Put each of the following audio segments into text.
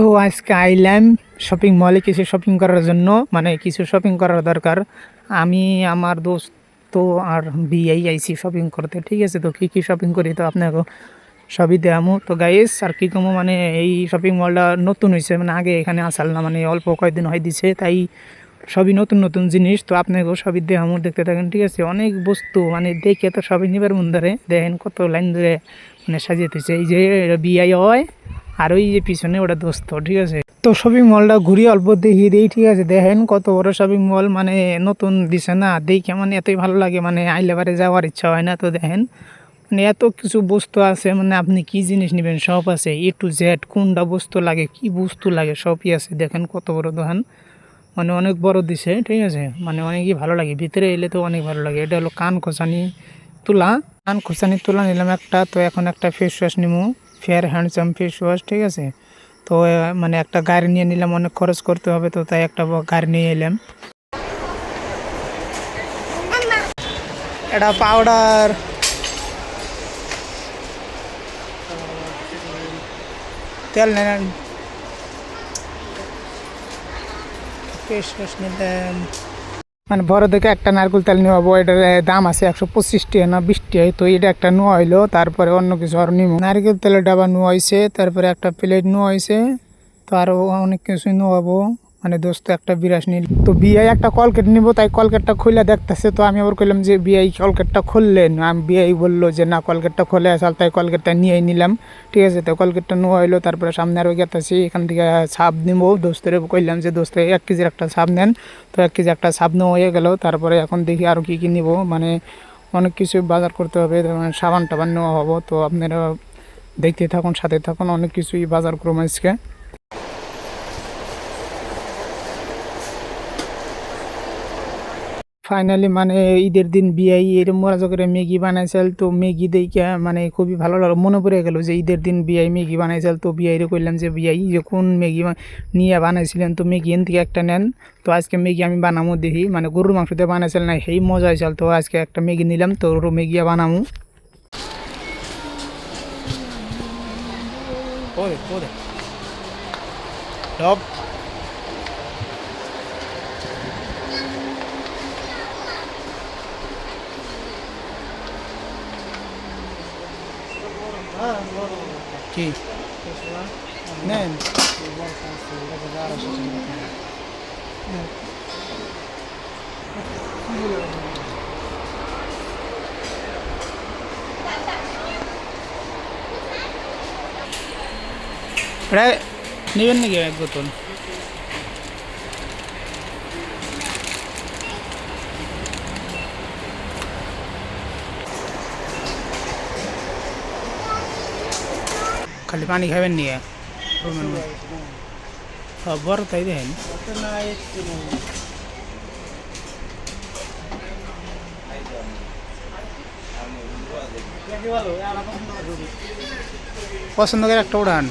তো আজকে আইলাম শপিং মলে কিছু শপিং করার জন্য মানে কিছু শপিং করার দরকার। আমি, আমার দোস্ত আর বিয়েই আইছি শপিং করতে, ঠিক আছে? তো কী কী শপিং করি তো আপনাকে সবই দেখামো। তো গাইস আর কী কমো মানে এই শপিং মলটা নতুন হয়েছে মানে আগে এখানে আসাল না মানে অল্প কয়েকদিন হয় দিছে, তাই সবই নতুন নতুন জিনিস, তো আপনাকেও সবই দেখামো, দেখতে থাকেন, ঠিক আছে? অনেক বস্তু মানে দেখে তো সবই নিবার মন ধরে, দেখেন কত লাইন ধরে মানে সাজিয়ে দিচ্ছে এই যে বিআই হয় আর ওই যে পিছনে ওটা দোস্ত, ঠিক আছে? তো শপিং মলটা ঘুরি অল্প দেখি দিই ঠিক আছে? দেখেন কত বড় শপিং মল মানে নতুন দিছে না? দেখে মানে এতই ভালো লাগে মানে আইলেবারে যাওয়ার ইচ্ছা হয় না, তো দেখেন। মানে এত কিছু বস্তু আছে মানে আপনি কি জিনিস নেবেন? সব আছে এ টু জেড কোনটা বস্তু লাগে, কি বস্তু লাগে, সবই আছে। দেখেন কত বড় দোকান। মানে অনেক বড় দিছে, ঠিক আছে? মানে অনেকই ভালো লাগে, ভিতরে এলে তো অনেক ভালো লাগে। এটা হলো কান খোসানি তুলা। কান খোসানি তুলা নিলাম একটা, তো এখন একটা ফেস ওয়াশ নিবো ফেয়ার হ্যান্ডসাম ফেস ওয়াশ ঠিক আছে? তো মানে একটা গাড়ি নিয়ে নিলাম, অনেক খরচ করতে হবে, তো তাই একটা গাড়ি নিয়ে এলাম। এটা পাউডার তেল নিলাম ফেস ওয়াশ নিলাম মানে বড় দেখে একটা নারকেল তেল নেওয়াবো এটার দাম আছে একশো পঁচিশ টাকা না বিশ টাকা তো এটা একটা নোয়া হইল, তারপরে অন্য কিছু আর নিব নারকেল তেলের ডাবা নোয়া হয়েছে তারপরে একটা প্লেট নোয়া হয়েছে তো আরও অনেক কিছু নেওয়াবো মানে দোস্ত, একটা বিরাস নিল। তো বিআই একটা কলকেট নিব, তাই কলকেটটা খুলে দেখতেছে। তো আমি আবার কইলাম যে, বিআই কলকেটটা খুললেন। আমি বিআই বলল যে, না, কলকেটটা খুলে আসাল। তাই কলকেটটা নিয়েই নিলাম। ঠিক আছে, তো কলকেটটা নোয়া হইল, তারপরে সামনে আরও গেতেছি, এখান থেকে ছাপ নিবো দোস্তের কইলাম যে, দোস্ত, এক কেজির একটা ছাপ নেন। তো এক কেজি একটা ছাপ নেওয়া হয়ে গেল। তারপরে এখন দেখি আরও কী কী নিব। মানে অনেক কিছু বাজার করতে হবে সাবান টাবান নেওয়া হব। তো আপনারা দেখতে থাকুন, সাথে থাকুন, অনেক কিছুই বাজার করব আজকে। ফাইনালি মানে ঈদের দিন বিয়াই এরম মরাজ করে ম্যাগি বানাইছিল, তো ম্যাগি দেখে মানে খুবই ভালো লাগল। মনে পড়ে গেল যে ঈদের দিন বিয়াই ম্যাগি বানাইছিল, তো বিয়াইরে কইলাম যে বিয়াই যে কোন ম্যাগি নিয়ে বানাইছিলেন, তো ম্যাগি এন থেকে একটা নেন। তো আজকে ম্যাগি আমি বানামো দেখি মানে গরুর মাংস দিয়ে বানাইছিল না সেই মজা হয়েছিল তো আজকে একটা ম্যাগি নিলাম, তো ওর ম্যাগি বানামো। ওরে ওরে কি নেন প্রায় নেবেন নাকি এক বোতল খালি পানি খাবেন নিয়ে রুমের মধ্যে হ্যাঁ, বড় তাই দেখেন পছন্দ করে একটা উড়ান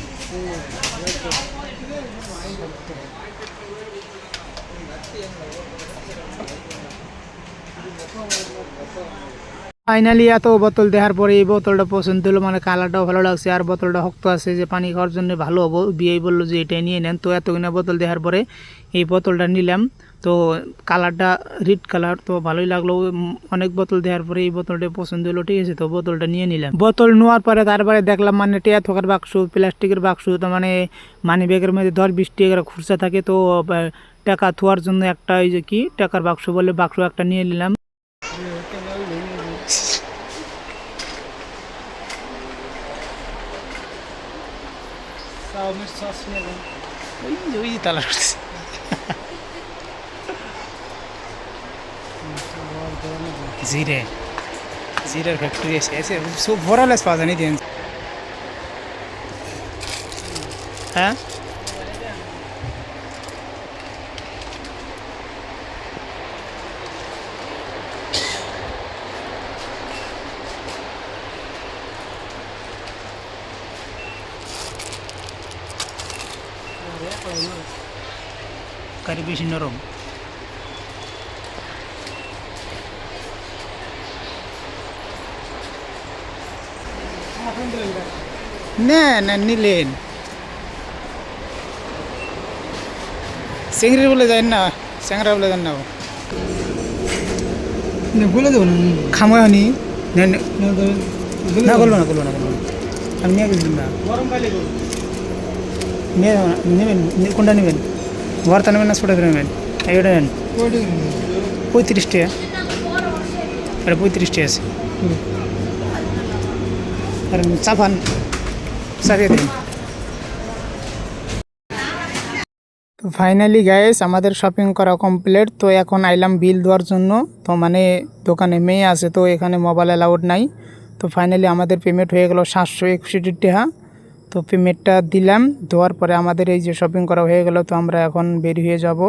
ফাইনালি এত বোতল দেওয়ার পরে এই বোতলটা পছন্দ হলো মানে কালারটাও ভালো লাগছে, আর বোতলটা শক্ত আছে, যে পানি খাওয়ার জন্য ভালো হব। বিয়ে বলল যে এটা নিয়ে নেন। তো এতগুলো বোতল দেওয়ার পরে এই বোতলটা নিলাম। তো কালারটা রেড কালার, তো ভালোই লাগল। অনেক বোতল দেওয়ার পরে এই বোতলটা পছন্দ হলো, ঠিক আছে, তো বোতলটা নিয়ে নিলাম। বোতল নেওয়ার পরে তারপরে দেখলাম মানে টিয়া থকার বাক্স, প্লাস্টিকের বাক্স, তো মানে মানি ব্যাগের মধ্যে দশ বিশ টাকার খুচরা থাকে। তো টাকা থোয়ার জন্য একটা ওই যে কি, টাকার বাক্স বলে বাক্স একটা নিয়ে নিলাম। ওই ওই তালা করছে জিরে জিরের ফ্যাক্টরি আছে এসে সব ভরালেস পাওয়া যায় নি হ্যাঁ কারি বেশি নরম না না নিলেন চিংড়ি বলে যাই না স্যাংরা বলে যান না না বলে দেবো না খামো হনি না না না ধরেন বলে না দেবো করব না করব না করব না আমি নিয়ে গেছিলাম না নিয়ে যাব না নেবেন কোনটা নেবেন ভর্তা নেবেন না ছোটো নেবেন এইটা নেন পঁয়ত্রিশ এটা পঁয়ত্রিশ আছে আর চাপান চাপিয়ে দিন তো ফাইনালি গাইস আমাদের শপিং করা কমপ্লিট তো এখন আইলাম বিল দেওয়ার জন্য। তো মানে দোকানে মেয়ে আছে, তো এখানে মোবাইল অ্যালাউড নাই। তো ফাইনালি আমাদের পেমেন্ট হয়ে গেল সাতশো একষট্টি টাকা। তো পেমেন্টটা দিলাম, দেওয়ার পরে আমাদের এই যে শপিং করা হয়ে গেল, তো আমরা এখন বের হয়ে যাব।